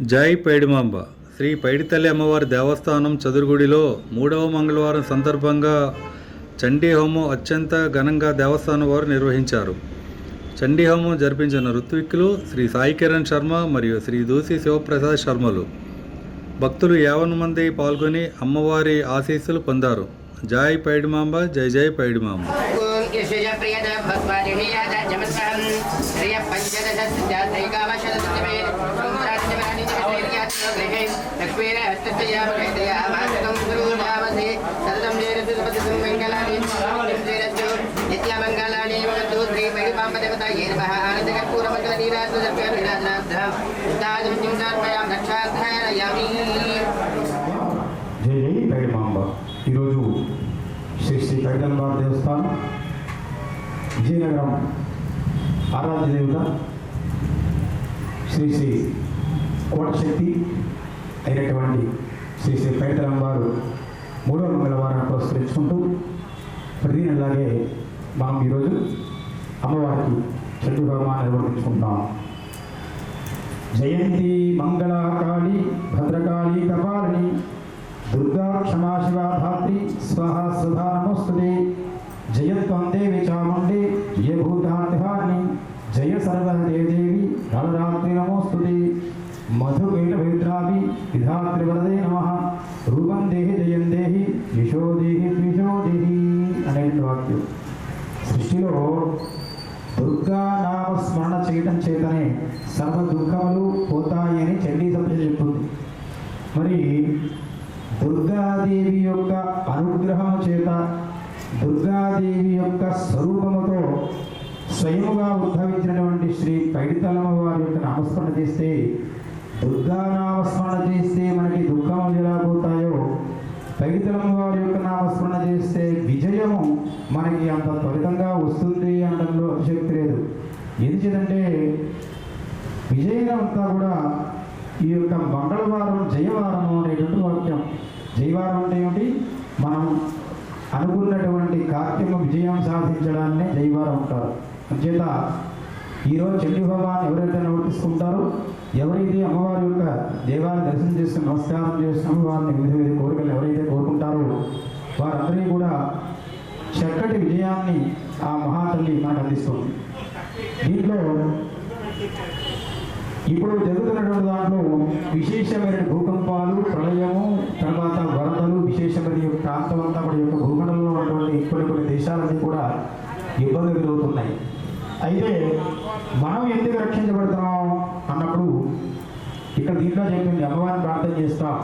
జై పైడిమాంబ. శ్రీ పైడితల్లి అమ్మవారి దేవస్థానం చదురుగుడిలో మూడవ మంగళవారం సందర్భంగా చండీ హోమం అత్యంత ఘనంగా దేవస్థానం వారు నిర్వహించారు. చండీ హోమం జరిపించిన ఋత్విక్కులు శ్రీ సాయి కిరణ్ శర్మ మరియు శ్రీ దూసి శివప్రసాద్ శర్మలు. భక్తులు యావన్ మంది పాల్గొని అమ్మవారి ఆశీస్సులు పొందారు. జై పైడిమాంబ జై జై పైడిమాంబ. సుపతితం మంగళాని జయరత్తు నిత్యమంగళాని భవతు శ్రీ వైడిపాంబ దేవతాయే నమః ఆనందకర్పూరమంగళ నీరాజు దర్శన విరాజనాథం తాజం జిందార్పయాం రక్షార్థయామి జై జై పైడిమాంబ ఈరోజు శ్రీ శ్రీ పైడమ్మార్ దేవస్థానం విజయనగరం ఆరాధ్య దేవత శ్రీ శ్రీ కోటశక్తి అయినటువంటి శ్రీ శ్రీ పైడలంబారు మూడవ మంగళవారం పురస్కరించుకుంటూ ప్రతి నెలలాగే మనం ఈరోజు అమ్మవారికి చండీ హోమాన్ని నిర్వర్తించుకుంటాం జయంతి మంగళాకాళి భద్రకాళి కపాలిని దుర్గా క్షమా శివా భాత్రి స్వహ స్వధా నమోస్తుతే జయత్వం దేవి చాముండే జయ భూతాంతిహారిణి జయ సర్వదేవి కాళరాత్రి నమోస్తుతే మధుకైట పవిత్రాభి విధాత్రి నమ రూపం దేహి జయం దేహి యశో దేహి ద్విషో దేహి అనేటువంటి వాక్యం. సృష్టిలో దుర్గా నామ స్మరణ చేయటం చేతనే సర్వ దుఃఖములు పోతాయి అని చండీ సభ్య చెప్తుంది. మరి దుర్గాదేవి యొక్క అనుగ్రహము చేత దుర్గాదేవి యొక్క స్వరూపముతో స్వయముగా ఉద్భవించినటువంటి శ్రీ పైడితలమ్మ వారి యొక్క నామస్మరణ చేస్తే దుర్గా నామస్మరణ చేస్తే మనకి దుఃఖములు ఎలా పోతాయో పైడితలమ్మ వారి యొక్క నామస్మరణ చేస్తే విజయము మనకి అంత త్వరితంగా వస్తుంది అనడంలో అతిశక్తి లేదు. ఎందుకంటే విజయం అంతా కూడా ఈ యొక్క మంగళవారం జయవారము అనేటువంటి వాక్యం. జయవారం అంటే ఏమిటి? మనం అనుకున్నటువంటి కార్తీక విజయం సాధించడాన్ని జయవారం అంటారు. అంచేత ఈరోజు చండీ భగవాన్ ఎవరైతే నిర్వర్తిస్తుంటారో ఎవరైతే అమ్మవారి యొక్క దేవాన్ని దర్శనం చేసుకుని నమస్కారం చేసిన అమ్మవారిని వివిధ వివిధ కోరికలు ఎవరైతే కోరుకుంటారో వారందరినీ కూడా చక్కటి విజయాన్ని ఆ మహాతల్లి మనకు అందిస్తుంది. దీంట్లో ఇప్పుడు జరుగుతున్నటువంటి దాంట్లో విశేషమైన భూకంపాలు ప్రళయము తర్వాత వరదలు విశేషమైన ప్రాంతం అంతా కూడా యొక్క భూమండలంలో ఉన్నటువంటి కొన్ని కొన్ని దేశాలన్నీ కూడా ఇబ్బందులు ఎదురవుతున్నాయి. అయితే మనం ఎందుకు రక్షించబడుతున్నాం అన్నప్పుడు ఇక్కడ దీంట్లో చెప్పింది అమ్మవారిని ప్రార్థన చేస్తాం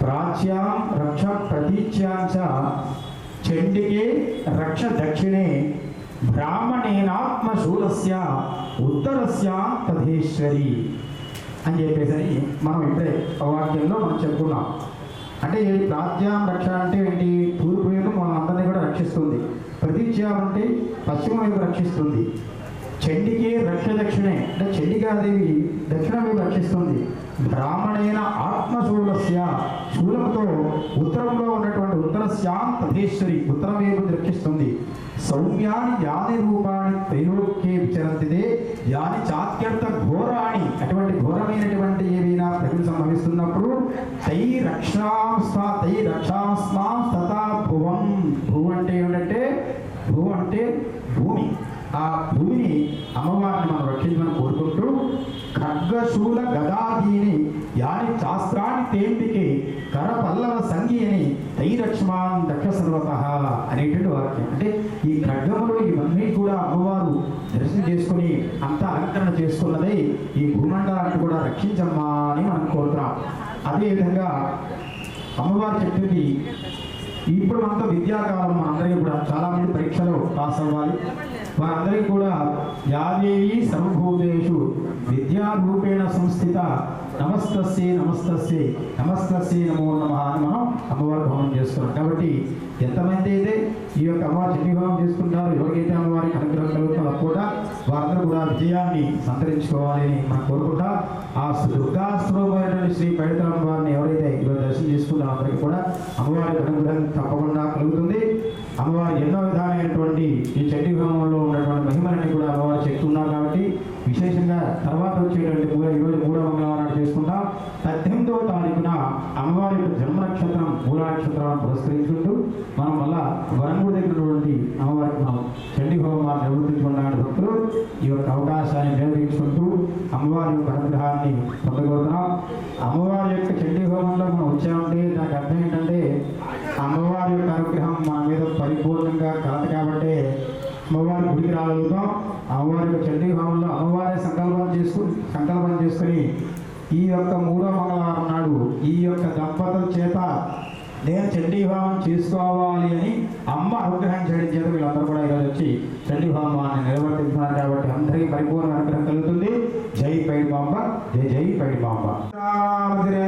ప్రాచ్యాం రక్ష ప్రతీచ్యాంచ చండికే రక్ష దక్షిణే బ్రాహ్మణేనాత్మ శూలస్య ఉత్తరస్య తథేశ్వరి అని చెప్పేసి మనం ఇప్పుడే వాక్యంలో మనం చెప్పుకున్నాం. అంటే ఈ ప్రాచ్యాం రక్ష అంటే ఏంటి? తూర్పు వైపు మనందరినీ కూడా రక్షిస్తుంది. ప్రతీచ్యాం అంటే పశ్చిమ వైపు రక్షిస్తుంది. చండికే రక్ష దక్షిణే అంటే చండికాదేవి దక్షిణ వైపు రక్షిస్తుంది. బ్రాహ్మణైన ఆత్మశూలస్య శూలంతో ఉత్తరంలో ఉన్నటువంటి ఉత్తరస్యాం తథేశ్వరి ఉత్తరం వైపు రక్షిస్తుంది సౌమ్యాని యాని రూపాన్ని త్రైలోక్యే విచరంతిదే. యాని చాత్యర్థ ఘోర ఖడ్గశూల గదాదీని యాని శాస్త్రాన్ని తేంపికి కర పల్లవ సంగీని తైరక్ష్మాన్ దక్ష సర్వత అనేటువంటి వాక్యం. అంటే ఈ ఖడ్గములు ఇవన్నీ కూడా అమ్మవారు దర్శనం చేసుకుని అంత అలంకరణ చేసుకున్నదే ఈ భూమండలాన్ని కూడా రక్షించమ్మా అని మనం కోరుతున్నాం. అదేవిధంగా అమ్మవారు చెప్పింది ఇప్పుడు మనతో విద్యాకాలం మనందరికీ కూడా చాలామంది పరీక్షలు పాస్ అవ్వాలి. వారందరికీ కూడా యాదేవి సర్వభూతేషు విద్యారూపేణ సంస్థిత నమస్తస్సే నమస్తస్సే నమస్తస్సే నమో నమ అని మనం అమ్మవారి హోమం చేస్తున్నాం. కాబట్టి ఎంతమంది అయితే ఈ యొక్క అమ్మవారి చండీ హోమం చేసుకుంటారో ఎవరికైతే అమ్మవారికి అనుగ్రహం కలుగుతుందో. కూడా వారందరూ కూడా విజయాన్ని సంతరించుకోవాలని మనం కోరుకుంటా. ఆ దుర్గాస్వరూపమైనటువంటి శ్రీ పైడితల వారిని ఎవరైతే ఈరోజు దర్శనం చేసుకుంటారో అందరికీ కూడా అమ్మవారి అనుగ్రహం తప్పకుండా కలుగుతుంది. అమ్మవారు ఎన్నో విధాలైనటువంటి ఈ చెట్టి గ్రామంలో ఉన్నటువంటి మహిమలన్నీ కూడా అమ్మవారు చెప్తున్నారు కాబట్టి విశేషంగా తర్వాత వచ్చేటువంటి పూజ ఈరోజు మూడో మంగళవారం నాడు చేసుకుంటాం. పద్దెనిమిదవ తారీఖున అమ్మవారి యొక్క జన్మ నక్షత్రం మూల నక్షత్రాన్ని పురస్కరించుకుంటూ మనం మళ్ళా వరంగు దగ్గరటువంటి అమ్మవారికి మనం చండీ హోమాన్ని నిర్వర్తించుకున్నాడు భక్తులు. ఈ యొక్క అవకాశాన్ని నిర్వహించుకుంటూ అమ్మవారి యొక్క అనుగ్రహాన్ని పొందగలుగుతున్నాం. అమ్మవారి యొక్క చండీ హోమంలో మనం వచ్చామంటే దానికి అర్థం ఏంటంటే అమ్మవారి యొక్క అనుగ్రహం మన మీద పరిపూర్ణంగా కలదు కాబట్టి అమ్మవారి గుడికి రాగలుగుతాం. అమ్మవారి యొక్క చండీ హోమంలో అమ్మవారి సంకల్పం చేసుకుని సంకల్పం చేసుకుని ఈ యొక్క మూడో మంగళవారం నాడు ఈ యొక్క దంపతుల చేత నేను చండీ చేసుకోవాలి అని అమ్మ అనుగ్రహం చేయడం చేత వీళ్ళందరూ కూడా ఈరోజు వచ్చి చండీ హోమాన్ని కాబట్టి అందరికీ పరిపూర్ణ అనుగ్రహం కలుగుతుంది. జై పైడిమాంబ జై జై పైడి మాంబ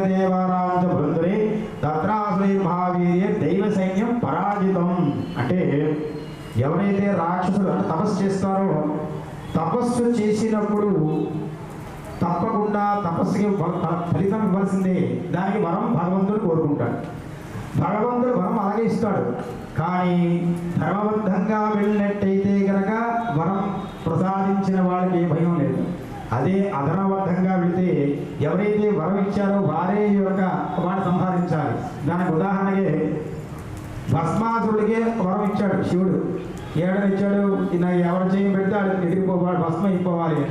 దేవారాంచ బృందరే దత్రాశ్రీ మహావీర్య దైవ సైన్యం పరాజితం. అంటే ఎవరైతే రాక్షసులు తపస్సు చేస్తారో తపస్సు చేసినప్పుడు తప్పకుండా తపస్సుకి ఫలితం ఇవ్వాల్సిందే. దానికి వరం భగవంతుడు కోరుకుంటాడు. భగవంతుడు వరం అలాగే ఇస్తాడు. కానీ ధర్మబద్ధంగా వెళ్ళినట్టయితే కనుక వరం ప్రసాదించిన వాళ్ళకి ఏ భయం లేదు. అదే అధర్మబద్ధంగా వెళితే ఎవరైతే వరం ఇచ్చారో వారే ఈ యొక్క వాడు సంహరించాలి. దానికి ఉదాహరణకి భస్మాసుడికే వరం ఇచ్చాడు శివుడు. ఏడనిచ్చాడు ఎవరు చేయి పెడితే ఆడు ఎగిరిపోవాలి భస్మ అయిపోవాలి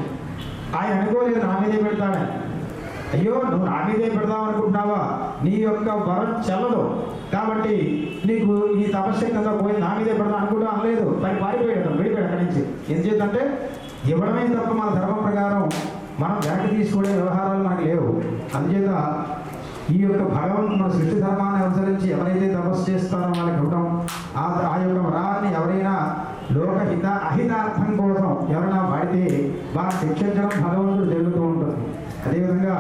ఆయన అనుకోలేదు నా మీదే పెడతాడని. అయ్యో నువ్వు నా మీదే పెడదాం అనుకుంటున్నావా? నీ యొక్క వరం చెల్లదు. కాబట్టి నీకు ఈ తపశ్శక్తంగా పోయి నా మీదే పెడదాం అనుకుంటా అనలేదు. పని పారిపోయాడు వెళ్ళిపోయాడు అక్కడి నుంచి. ఎందుచేతంటే ఇవ్వడమే తప్ప మన ధర్మం ప్రకారం మనం వెనక్కి తీసుకునే వ్యవహారాలు మనకు లేవు. అందుచేత ఈ యొక్క భగవంతు మన సృష్టి ధర్మాన్ని అనుసరించి ఎవరైతే తపస్సు చేస్తారో వాళ్ళకి ఇవ్వడం ఆ ఆ యొక్క వరాన్ని ఎవరైనా లోకహిత అహితార్థం కోసం ఎవరైనా వాడితే వాళ్ళని శిక్షించడం భగవంతుడు జరుగుతూ ఉంటుంది. అదేవిధంగా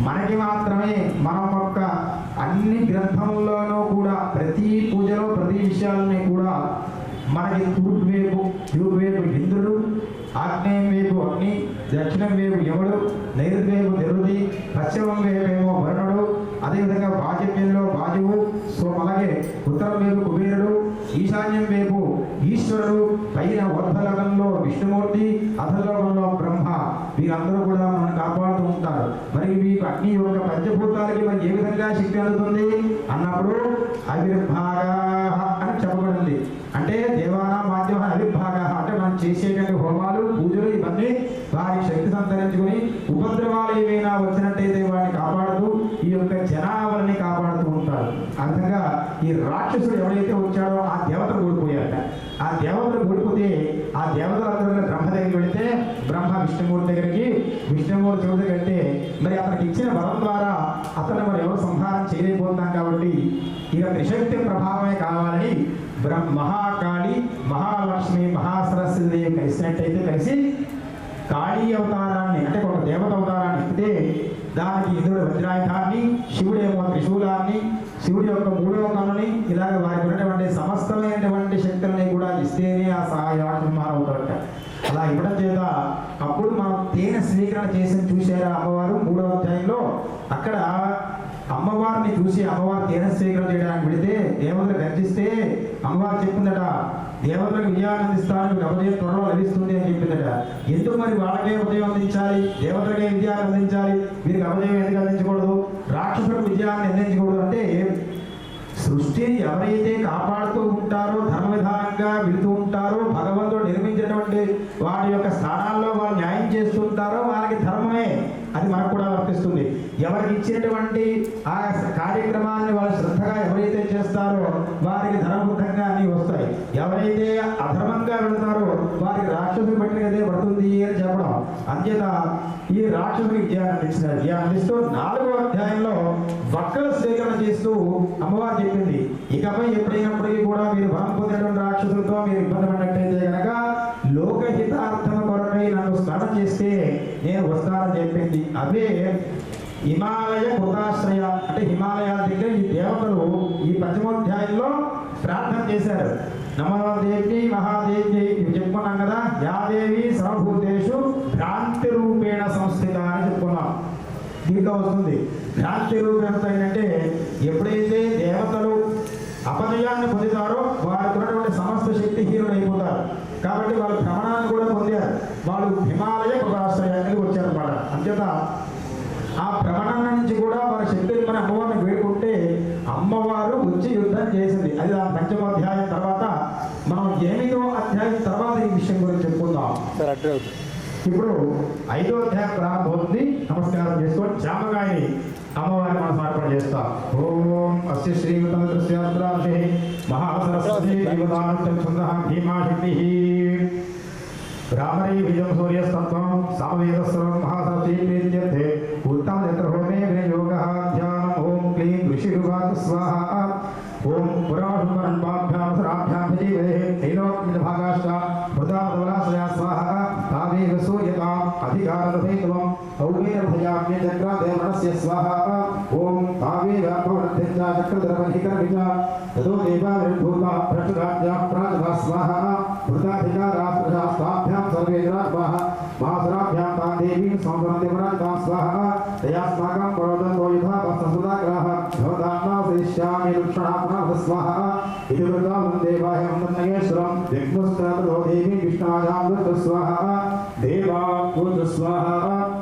మనకి మాత్రమే మనం యొక్క అన్ని గ్రంథంలోనూ కూడా ప్రతి పూజలో ప్రతి విషయాలని కూడా మనకి తూర్పు వైపు తూర్పు వైపు ఇంద్రుడు ఆగ్నేయం వైపు అగ్ని దక్షిణం వైపు యముడు నైరుద్వేపు నిరుది పశ్చిమం వైపేమో వరుణుడు అదేవిధంగా వాజవ్యంలో బాజువు సో అలాగే ఉత్తరం వైపు కుబేరుడు ఈశాన్యం వైపు ఈశ్వరుడు పైన వర్ధలోకంలో విష్ణుమూర్తి అధలోకంలో బ్రహ్మ. వీరందరూ కూడా మనం కాపాడుతూ ఉంటారు. మరి మీకు అగ్ని యొక్క పంచభూతాలకి మరి ఏ విధంగా శక్తి అందుతుంది? అన్నప్పుడు ఆవిర్భాగా అని చెప్పబడింది. అంటే దేవానా మాధ్యమ ఆవిర్భాగ మనం చేసేటువంటి హోమాలు పూజలు ఇవన్నీ వారి శక్తి సంతరించుకుని ఉపద్రవాలు ఏమైనా వచ్చినట్టయితే వారిని కాపాడుతూ ఈ యొక్క జనావళిని కాపాడుతూ ఉంటారు ఆ విధంగా ఈ రాక్షసుడు ఎవరైతే వచ్చాడో ఆ దేవతలు ఓడిపోయాట ఆ దేవతలు ఓడిపోతే ఆ దేవతలందరూ బ్రహ్మ దగ్గరికి వెళితే బ్రహ్మ విష్ణుమూర్తి దగ్గరికి విష్ణుమూర్తి చెబుతూ కంటే మరి అతనికి ఇచ్చిన బలం ద్వారా అతను మరి ఎవరు సంహారం చేయలేకపోతున్నాం కాబట్టి ఇక త్రిశక్తి ప్రభావమే కావాలని బ్రహ్మ మహాకాళి మహాలక్ష్మి మహాసరస్వతి దేవి కలిసినట్టయితే కలిసి కాళీ అవతారాన్ని అంటే ఒక దేవత అవతారాన్ని ఎత్తితే దానికి ఇంద్రుడు వజ్రాయుధాన్ని శివుడేమో త్రిశూలాన్ని శివుడి యొక్క మూడవ కనుని ఇలాగ వారికి ఉన్నటువంటి సమస్తమైనటువంటి శక్తులని కూడా ఇస్తేనే ఆ సహాయాత్మ అవుతారట అలా ఇవ్వడం చేత అప్పుడు మనం తేనె స్వీకరణ చేసి చూశారా అమ్మవారు? మూడవ అధ్యాయంలో అక్కడ అమ్మవారిని చూసి అమ్మవారు తేనె స్వీకరణ చేయడానికి వెళితే దేవతలు గర్జిస్తే అమ్మవారు చెప్పిందట దేవతలకు విజయాన్ని అందిస్తాను మీకు త్వరలో లభిస్తుంది అని చెప్పిందట. ఎందుకు మరి వాళ్ళకే ఉదయం అందించాలి? దేవతలకే విజయాన్ని అందించాలి? వీరికి అభయం ఎందుకు అందించకూడదు? రాక్షసులకు విజయాన్ని అందించకూడదు అంటే సృష్టిని ఎవరైతే కాపాడుతూ ఉంటారో ధర్మ విధానంగా వెళుతూ ఉంటారో భగవంతుడు నిర్మించినటువంటి వారి యొక్క స్థానాల్లో వారు న్యాయం చేస్తుంటారో వారికి ధర్మమే. వర్తిస్తుంది ఎవరికి ఇచ్చినటువంటి ఆ కార్యక్రమాన్ని వాళ్ళు శ్రద్ధగా ఎవరైతే చేస్తారో వారికి ధనబుద్ధంగా అన్ని వస్తాయి. ఎవరైతే అధర్మంగా వెళ్తారో వారికి రాక్షసుని పట్టినదే పడుతుంది అని చెప్పడం. అంచేత ఈ రాక్షసుని ధ్యానం అందించినారు నాలుగో అధ్యాయంలో వక్కల స్వీకరణ చేస్తూ అమ్మవారు చెప్పింది. ఇకపై ఎప్పుడైనప్పటికీ కూడా మీరు వరం పొందినటువంటి రాక్షసులతో మీరు ఇబ్బంది పడినట్టయితే కనుక లోకహితార్థ కొరకై నన్ను స్మరణ చేస్తే నేను వస్తానని చెప్పింది. అవే హిమాలయ కృతాశ్రయ అంటే హిమాలయాల దగ్గర ఈ దేవతలు ఈ పంచమోధ్యాయంలో ప్రార్థన చేశారు. నమదేవి మహాదేవి చెప్పుకున్నాం కదా యాదేవి సర్వభూతేషు భ్రాంతి రూపేణ సంస్థిత అని చెప్పుకున్నాం. దీంట్లో వస్తుంది భ్రాంతి రూపేణ ఏంటంటే ఎప్పుడైతే దేవతలు అపజయాన్ని పొందుతారో వారికి ఉన్నటువంటి సమస్త శక్తిహీనులు అయిపోతారు కాబట్టి వాళ్ళు భ్రమణాన్ని కూడా పొందారు. వాళ్ళు హిమాలయ కృతాశ్రయానికి వచ్చారన్నమాట. అంచేత ఆ భ్రమణం నుంచి కూడా వారి శక్తిని మన అమ్మవారిని వేడుకుంటే అమ్మవారు వచ్చి యుద్ధం చేసింది. అది ఆ పంచమోధ్యాయం తర్వాత ఎనిమిదో అధ్యాయం తర్వాత ఈ విషయం గురించి చెప్పుకుందాం. ఇప్పుడు ఐదో అధ్యాయం ప్రారంభమవుతుంది. నమస్కారం చేసుకొని జామగాయని అమ్మవారిని మనం సమర్పణ చేస్తాం. ఓం అస్య శ్రీమతమృత్రాశే మహాసరస్వతి దేవతానుష్టం సుందర ब्राह्मणी बीजम सूर्य सत्वम सामवेद सर्वम महासतीप्रीत्यर्थे उत्तम नेत्र होने योगः ध्यान ओम क्लीं ऋषिरुवात स्वाहा। ओम पुराणुपरं पाभ्यां सराभ्यां जीवे हैलोकमिदभागाश्च मृतापदवलाशया स्वाहा। तामेव सूर्यताम् अधिकाररथेतवम् औमेरभयाम्य चक्रादेवरणस्य स्वाहा। ॐ तामेव अपवृद्धिं च चक्रधरमधिकरमिच ततो देवाविर्भूता प्रचुराज्ञाः प्राजभा स्वाहा। मृताधिकारात्रजा स्वाभ्यां सर्वे ग्रात्माः महासुराभ्यां तां देवीं संवृत्तिमराजितां स्वाहा। तयास्माकं प्रोदतो यथा वस्तसुदाग्राः भवतान्नासयिष्यामि लक्षणात्म। ఇది వృతాం దేవాయ వందనయేశ్వరం దిగ్ముస్తతో దేవీ విష్ణాయాం దుర్గ స్వాహ దేవా పూజ స్వాహ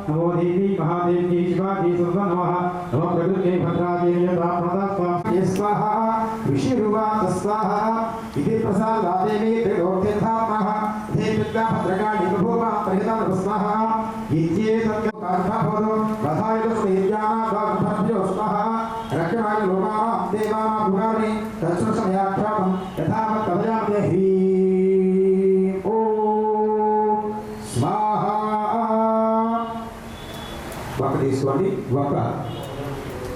నమో దేవి మహాదేవి శివాజీ సుర్వ నమః నమో ప్రకృతే భద్రాదేవి యథా ప్రదత్వం స్వాహ ఋషిరువాచ స్వాహ ఇది ప్రసాదాదేవి త్రిలోక్యధామః ధే విద్యా భద్రకాళి బభూవ పరిహితం స్వాహ ఇత్యేతత్య కార్భవదు వధాయ సునిత్యానా గార్భభ్యో స్వాహ రక్షణాయ లోకానాం దేవానాం భుగాని తత్సమయాఖ్యాతం యథావత్ కథయామి హ్రీం ఓం స్వాహ ఒక తీసుకోండి ఒక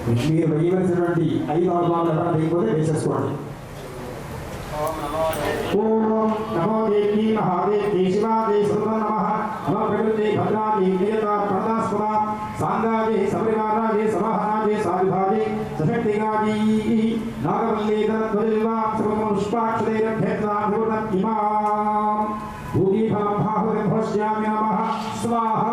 మీరు వేయవలసినటువంటి ఐదు ఆల్బాలు ఎవరైనా వేయకపోతే వేసేసుకోండి ఓం నమో దేవి మహాదేవి శివాదే సుందర నమ నమ ప్రకృతి భద్రాది ప్రియత ప్రణదాస్పద సాంగాది सांगाजे सबरिवाराजे समाहराजे साधुभाजे सशक्तिगाजी नागवल्लेदरध्वजलिवां सर्वमनुष्पाक्षदैरभ्यर्थाभिवृणत् इमाम्। भूतिभाभाहुरभ्यस्यामि नमः। स्वाहा।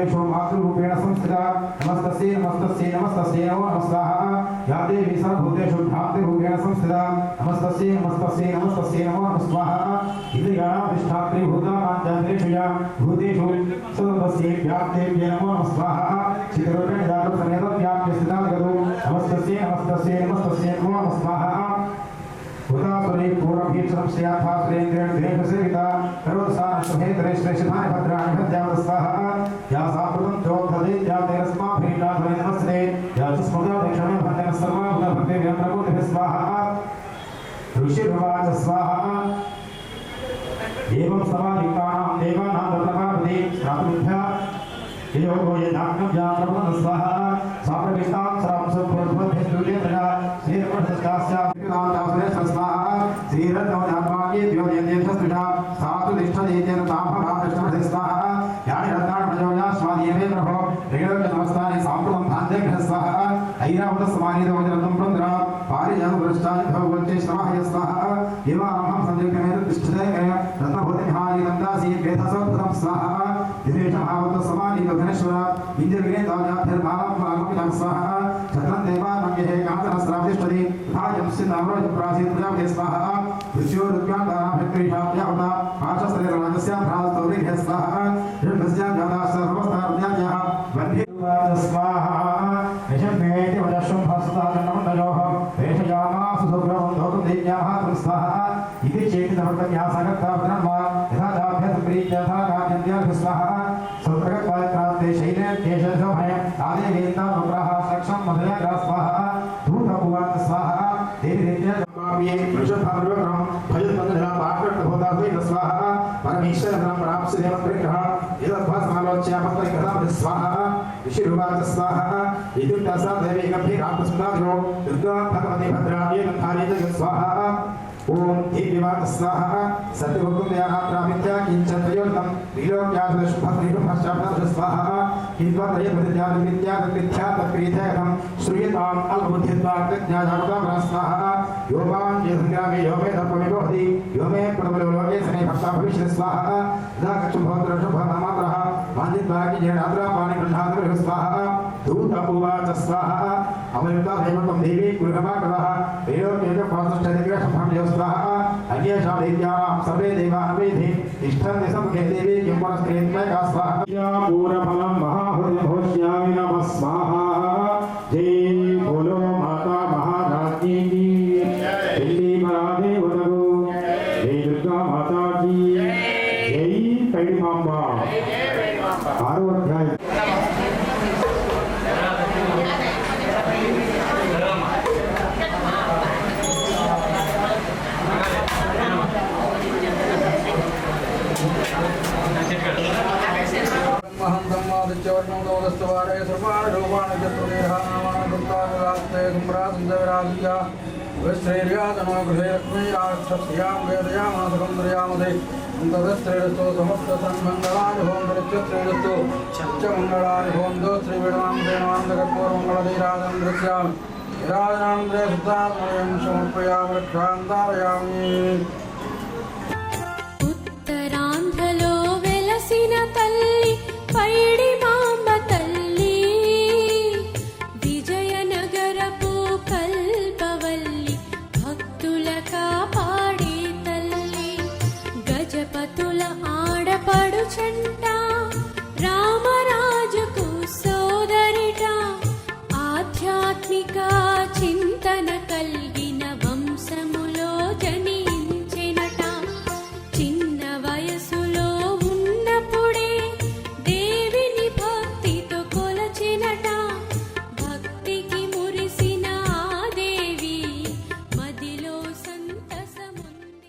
सर्वभूतेषु मातृरूपेण संस्थिता। नमस्तस्यै नमस्तस्यै नमस्तस्यै नमो नमः स्वाहा। या देवी सर्वभूतेषु भ्रान्तिरूपेण संस्थिता। नमस्तस्यै नमस्तस्यै नमस्तस्यै नमो नमः स्वाहा। इन्द्रियाणाधिष्ठात्री भूतानाञ्चान्तरिक्षु या भूतेषु सदस्यै व्याप्तेभ्य नमो नमः स्वाहा। चित्ररूपेण जागृत समेत व्याप्य स्थिता जगतो नमस्तस्यै नमस्तस्यै नमस्तस्यै नमो नमः उदासुनै पूर्वभीक्षणं स्याथा सुरेन्द्रेण देवसेविता करोत्साहं शुभेतरे श्रेष्ठानि भद्राणि भद्यावस्ताः या साम्प्रतं चोद्धते या तैरस्माभिरीटाधुरे नमस्ते या च स्मृता दक्षिणे भजन सर्वाभुनभक्ते व्यन्द्रकोटिभिः स्वाहा ऋषिर्वाच स्वाहा एवं समायुक्तानां योगो यदाग्नं जातप्रभुः स्वाहा साप्रविष्टां सरां सत्पुरुषभ्यस्तुल्यतया श्रीरमणस्यास्याभिनाथासुरे स्वाहा श्रीरत्नवधात्माये द्योजयन्त्यस्तुषा सातु तिष्ठदेतेन तामभाष्टमधे स्वाहा यानि रत्नानि ये स्वादीये प्रभो रेणुक नमस्तानि साम्प्रतं भान्ते गृहस्थः ऐरावत समानीत वचनं प्रन्द्र पारिजात वृष्टानि भगवते श्रमाय स्वाहा एवाहं सन्देकमेन तिष्ठते रत्नभूतिहानि नन्दासि वेदसोत्तरं स्वाहा विशेषभावत समानीत धनेश्वर इन्द्रग्नेताजाभिर्भावभागपितं स्वाहा छत्रं देवानङ्गेः कान्तनस्रावतिष्ठति भाजं सिताम्रोजप्रासीत् प्रजापते स्वाहा ऋष्योरुद्गान्तानाभिक्रीषाभ्यावता पाशस्त्रेरणाजस्य भ्रास्तौरिघ्यः स्वाहा तस्यां गदा सर्वस्तार्याः वंदे स्वाहा। यशमेति वदशुम्भस्तादनं तयोः प्रेषयामा सुसुभ्रमन्धोतुदेव्याः संस्थाः इति चेति समर्थन्यासगत्ताभ्यन्वा यथा दाभ्यसम्प्रीत्यथा काभ्यन्त्याभिस्वः सत्रगत्वायत्रास्ते शैले केशशोभयम् तादेवेन्तानुग्रः सक्षं मधुरग्रा स्वाहा धूतभुवान् स्वाहा देवीदेव्यामाप्ये वृषभार्वक्रं भजत्पन्दना पाकटभूतादेव स्वाहा परमेश्वरं प्राप्स्य देवत्रिकः एतद्भासमालोच्यामत्रि कथाभिः स्वाहा ऋषिरुवाच स्वाहा विद्युक्तसा देवी गम्भीरात्मस्मृताग्रो दुर्गा भगवती भद्रा गन्धारे च स्वाहा ओम देव्यवाद स्वाहा सत्यभक्तुमयात्रामित्या किञ्चन प्रयोजनं त्रिलोक्यासुरशुभत्रिभ्रमश्चाभ्रमश्च स्वाहा किन्त्वत्रयपरित्यादिमित्या तत्मिथ्या ताम् अल्पबुद्धित्वा ज्ञाधार्तां रस्वाः यो माँ यदन्यामि यो योगे तत्त्वमिवहति यो मे प्रबलोलोके समे भक्ता भविष्यति स्वाहा। यदा गच्छं भवत्र शुभमात्रः मान्दित्वाकि जेणात्र पाणि गृह्णात्र स्वाहा। दूत उवाच स्वाहा। अमृता हेमन्तं देवी गृहमाकरः रेयोकेकपासष्टनिग्रहं स्वाहा। अन्येषां देव्यानां सर्वे देवान् वेधि तिष्ठन्ति समुखे देवी किं पुरस्कृत्मयका स्वाहा। पूरफलं महाहृदि भोज्यामि नमः स्वाहा। ृहृयामसुखन्द्रियामदे तदस्त्रीरस्तु समस्तसन्मङ्गलानि भवन् दृत्यस्त्रीरस्तु च मङ्गलानि भवन्तु श्रीवेणवां वेणवां जगत्पूर्वमङ्गलधीराजं दृश्यामि राजां देवतात्मयं समर्पयामि रक्षान्तारयामि उत्तरान्ध्रलो वेलसिन तल्लि पैडि